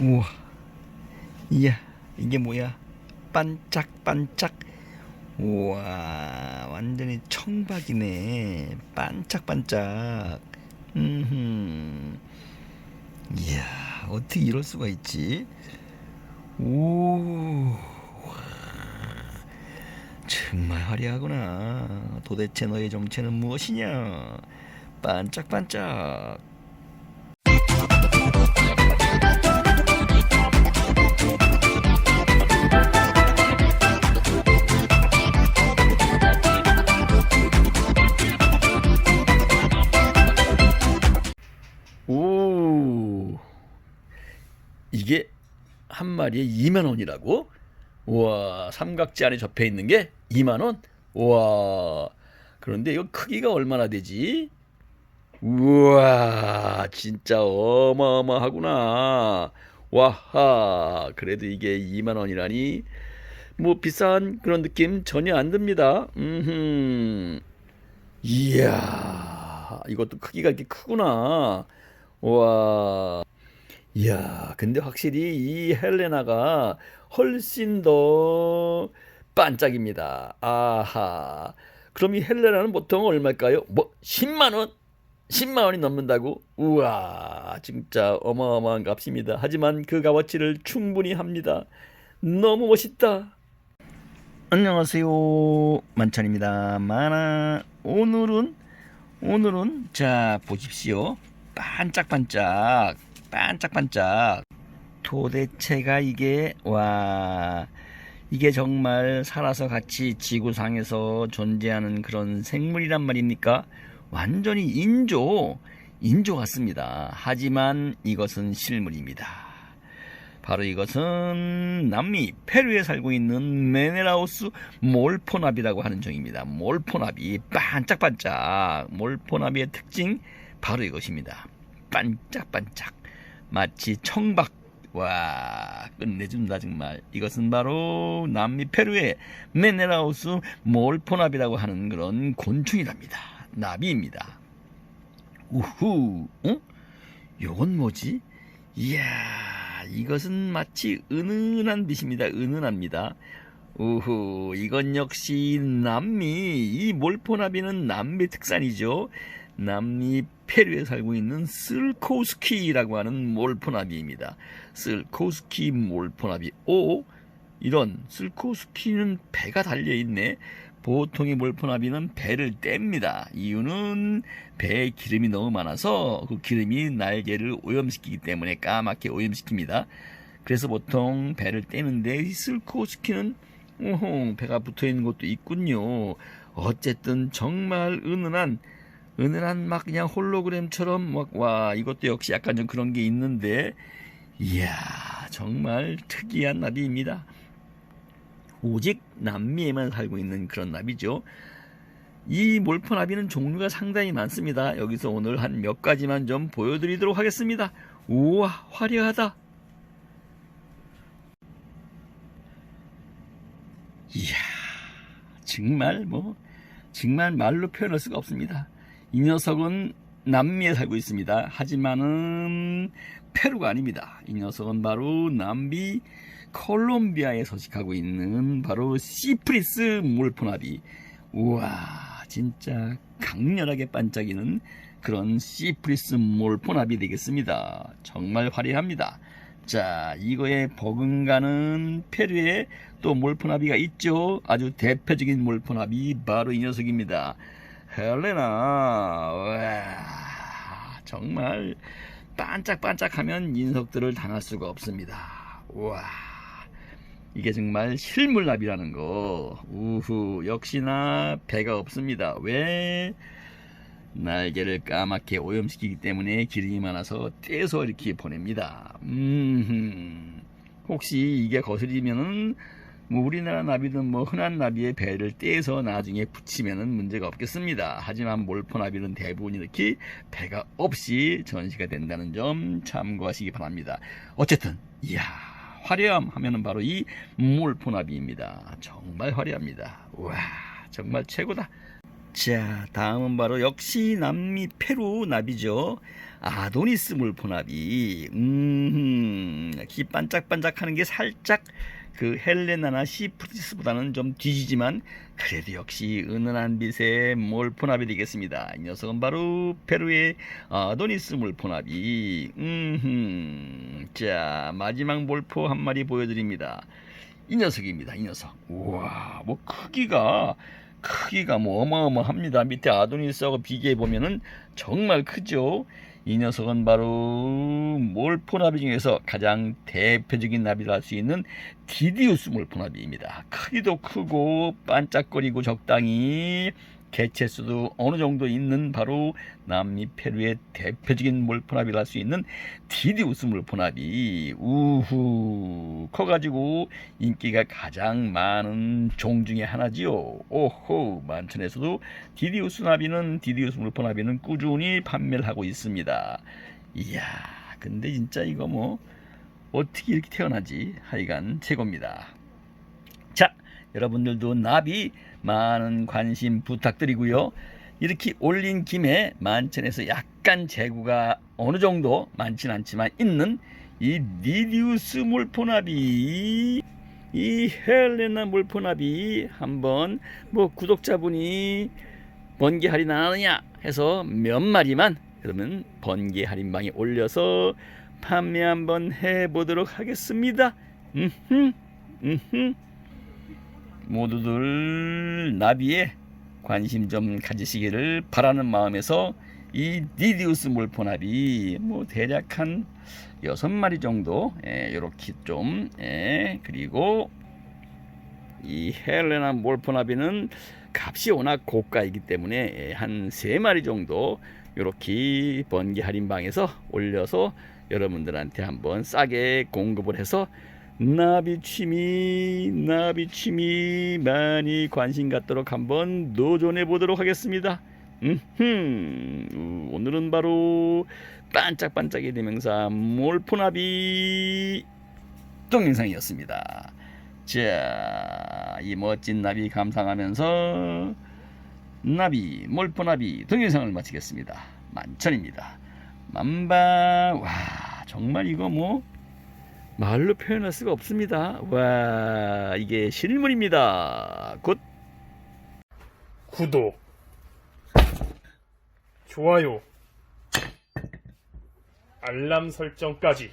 우와. 이야, 이게 뭐야? 반짝반짝. 우와, 완전히 청박이네. 반짝반짝. 음. 이야, 어떻게 이럴 수가 있지? 오. 와, 정말 화려하구나. 도대체 너의 정체는 무엇이냐? 반짝반짝. 이게 한 마리에 2만 원이라고? 우와, 삼각지 안에 접해 있는 게 2만 원? 우와, 그런데 이거 크기가 얼마나 되지? 우와, 진짜 어마어마하구나. 와하, 그래도 이게 2만 원이라니 뭐 비싼 그런 느낌 전혀 안 듭니다. 음, 이야, 이것도 크기가 이렇게 크구나. 와, 이야, 근데 확실히 이 헬레나가 훨씬 더 반짝입니다. 아하. 그럼 이 헬레나는 보통 얼마일까요? 뭐 10만 원? 10만 원이 넘는다고? 우와, 진짜 어마어마한 값입니다. 하지만 그 값어치를 충분히 합니다. 너무 멋있다. 안녕하세요. 만찬입니다. 만화. 오늘은 오늘은 자 보십시오. 반짝반짝 반짝반짝 도대체가 이게 와 이게 정말 살아서 같이 지구상에서 존재하는 그런 생물이란 말입니까? 완전히 인조 인조 같습니다. 하지만 이것은 실물입니다. 바로 이것은 남미 페루에 살고 있는 메네라우스 몰포나비라고 하는 종입니다. 몰포나비 반짝반짝 몰포나비의 특징 바로 이것입니다. 반짝반짝 마치 청박 와 끝내준다 정말 이것은 바로 남미 페루의 메네라우스 몰포나비라고 하는 그런 곤충이랍니다. 나비입니다. 우후 어? 요건 뭐지? 이야 이것은 마치 은은한 빛입니다. 은은합니다. 우후 이건 역시 남미 이 몰포나비는 남미 특산이죠. 남미 페루에 살고 있는 슬코스키라고 하는 몰포나비입니다. 슬코스키 몰포나비. 오, 이런 슬코스키는 배가 달려 있네. 보통의 몰포나비는 배를 뗍니다. 이유는 배에 기름이 너무 많아서 그 기름이 날개를 오염시키기 때문에 까맣게 오염시킵니다. 그래서 보통 배를 떼는데 이 슬코스키는 오호, 배가 붙어 있는 것도 있군요. 어쨌든 정말 은은한 은은한 막 그냥 홀로그램처럼 막 와 이것도 역시 약간 좀 그런 게 있는데 이야 정말 특이한 나비입니다. 오직 남미에만 살고 있는 그런 나비죠. 이 몰포나비는 종류가 상당히 많습니다. 여기서 오늘 한 몇 가지만 좀 보여드리도록 하겠습니다. 우와 화려하다. 이야 정말 뭐 정말 말로 표현할 수가 없습니다. 이 녀석은 남미에 살고 있습니다. 하지만은 페루가 아닙니다. 이 녀석은 바로 남미 콜롬비아에 서식하고 있는 바로 시프리스 몰포나비. 우와, 진짜 강렬하게 반짝이는 그런 시프리스 몰포나비 되겠습니다. 정말 화려합니다. 자, 이거에 버금가는 페루에 또 몰포나비가 있죠. 아주 대표적인 몰포나비 바로 이 녀석입니다. 헬레나, 와, 정말 반짝반짝하면 인석들을 당할 수가 없습니다. 와, 이게 정말 실물납이라는 거. 우후, 역시나 배가 없습니다. 왜? 날개를 까맣게 오염시키기 때문에 기름이 많아서 떼서 이렇게 보냅니다. 음, 혹시 이게 거슬리면은 뭐 우리나라 나비든 뭐 흔한 나비의 배를 떼서 나중에 붙이면은 문제가 없겠습니다. 하지만 몰포 나비는 대부분 이렇게 배가 없이 전시가 된다는 점 참고하시기 바랍니다. 어쨌든 이야 화려함 하면은 바로 이 몰포 나비입니다. 정말 화려합니다. 와 정말 최고다. 자, 다음은 바로 역시 남미 페루 나비죠. 아도니스 물포나비. 음, 이렇게 반짝반짝하는 게 살짝 그 헬레나나 시프리스보다는 좀 뒤지지만 그래도 역시 은은한 빛의 몰포나비 되겠습니다. 이 녀석은 바로 페루의 아도니스 몰포나비. 음, 자 마지막 몰포 한 마리 보여드립니다. 이 녀석입니다. 이 녀석. 우와, 뭐 크기가 크기가 뭐 어마어마합니다. 밑에 아도니스하고 비교해 보면은 정말 크죠. 이 녀석은 바로 몰포나비 중에서 가장 대표적인 나비를 할수 있는 디디우스 몰포나비입니다. 크기도 크고 반짝거리고 적당히 개체수도 어느 정도 있는 바로 남미 페루의 대표적인 몰포나비를 할수 있는 디디우스 몰포나비. 우후. 커가지고 인기가 가장 많은 종 중에 하나지요. 오호. 만천에서도 디디우스 나비는 디디우스 몰포나비는 꾸준히 판매를 하고 있습니다. 이야 근데 진짜 이거 뭐 어떻게 이렇게 태어나지? 하여간 최고입니다. 자 여러분들도 나비 많은 관심 부탁드리고요. 이렇게 올린 김에 만천에서 약간 재고가 어느 정도 많진 않지만 있는 이 니디우스 몰포나비 이 헬레나 몰포나비 한번 뭐 구독자분이 번개 할인 안 하느냐 해서 몇 마리만 그러면 번개 할인방에 올려서 판매 한번 해보도록 하겠습니다. 음흠, 음흠. 모두들 나비에 관심 좀 가지시기를 바라는 마음에서 이 니디우스 몰포나비 뭐 대략 한 여섯 마리 정도 이렇게 좀 예, 그리고 이 헬레나 몰포나비는 값이 워낙 고가이기 때문에 예, 한세 마리 정도 이렇게 번개 할인방에서 올려서 여러분들한테 한번 싸게 공급을 해서 나비 취미 나비 취미 많이 관심 갖도록 한번 도전해 보도록 하겠습니다. 음흠, 우, 오늘은 바로 반짝반짝의 대명사 몰포나비 동영상이었습니다. 자, 이 멋진 나비 감상하면서 나비 몰포나비 동영상을 마치겠습니다. 만천입니다. 만바 와 정말 이거 뭐 말로 표현할 수가 없습니다. 와, 이게 실물입니다. 곧 구독, 좋아요, 알람 설정까지